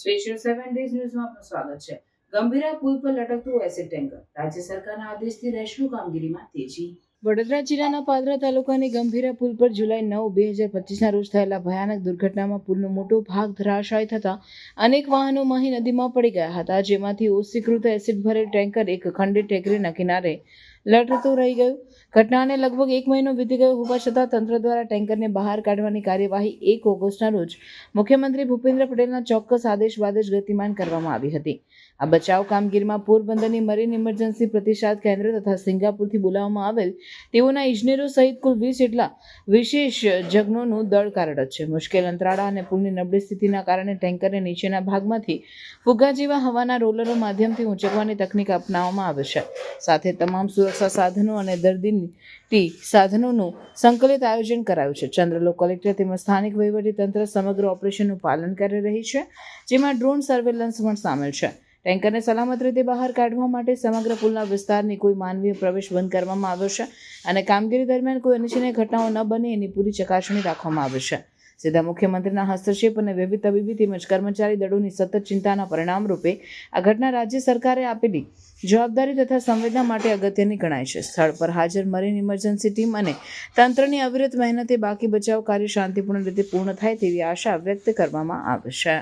Special seven days ન્યૂઝમાં આપનું સ્વાગત છે. ગંભીરા પુલ પર લટકતું એસિડ ટેન્કર રાજ્ય સરકારના આદેશથી રેસ્ક્યુ કામગીરીમાં તેજી. વડોદરા જિલ્લાના પાદરા તાલુકાની ગંભીરા પુલ પર જુલાઈ નવ, બે હજાર પચીસના રોજ થયેલા ભયાનક દુર્ઘટનામાં પુલનો મોટો ભાગ ધરાશાય થતા અનેક વાહનો મહી નદીમાં પડી ગયા હતા, જેમાંથી ઓસીકૃત એસિડ ભરેલ ટેન્કર એક ખંડિત ટેકરીના કિનારે લટકતું રહી ગયું. ઘટનાને લગભગ એક મહિનો વીતી ગયો હોવા છતાં તંત્ર દ્વારા ટેન્કરને બહાર કાઢવાની કાર્યવાહી એક ઓગસ્ટના રોજ મુખ્યમંત્રી ભૂપેન્દ્ર પટેલના ચોક્કસ આદેશ બાદ જ ગતિમાન કરવામાં આવી હતી. આ બચાવ કામગીરીમાં પોરબંદરની મરીન ઇમરજન્સી પ્રતિસાદ કેન્દ્ર તથા સિંગાપુરથી બોલાવવામાં આવેલ તેઓના ઇજનેરો સહિત કુલ વીસ જેટલા વિશેષ જગ્નોનું દળ કાર્યરત છે. મુશ્કેલ અંતરાળા અને પુલની નબળી સ્થિતિના કારણે ટેન્કરને નીચેના ભાગમાંથી ફુગ્ગા જેવા હવાના રોલરો માધ્યમથી ઊંચકવાની તકનીક અપનાવવામાં આવે છે. સાથે તમામ સુરક્ષા સાધનો અને દર્દીની સાધનોનું સંકલિત આયોજન કરાયું છે. ચંદ્રલોક કલેક્ટર તેમજ સ્થાનિક વહીવટીતંત્ર સમગ્ર ઓપરેશનનું પાલન કરી રહી છે, જેમાં ડ્રોન સર્વેલન્સ પણ સામેલ છે. ટેન્કરને સલામત રીતે બહાર કાઢવા માટે સમગ્ર પુલના વિસ્તારની કોઈ માનવીય પ્રવેશ બંધ કરવામાં આવ્યો છે અને કામગીરી દરમિયાન કોઈ અનિચ્છનીય ઘટનાઓ ન બને એની પૂરી ચકાસણી રાખવામાં આવે છે. સીધા મુખ્યમંત્રીના હસ્તક્ષેપ અને વૈવિધ તબીબી તેમજ કર્મચારી દળોની સતત ચિંતાના પરિણામ રૂપે આ ઘટના રાજ્ય સરકારે આપેલી જવાબદારી તથા સંવેદના માટે અગત્યની ગણાય છે. સ્થળ પર હાજર મરીન ઇમરજન્સી ટીમ અને તંત્રની અવિરત મહેનતે બાકી બચાવ કાર્ય શાંતિપૂર્ણ રીતે પૂર્ણ થાય તેવી આશા વ્યક્ત કરવામાં આવે છે.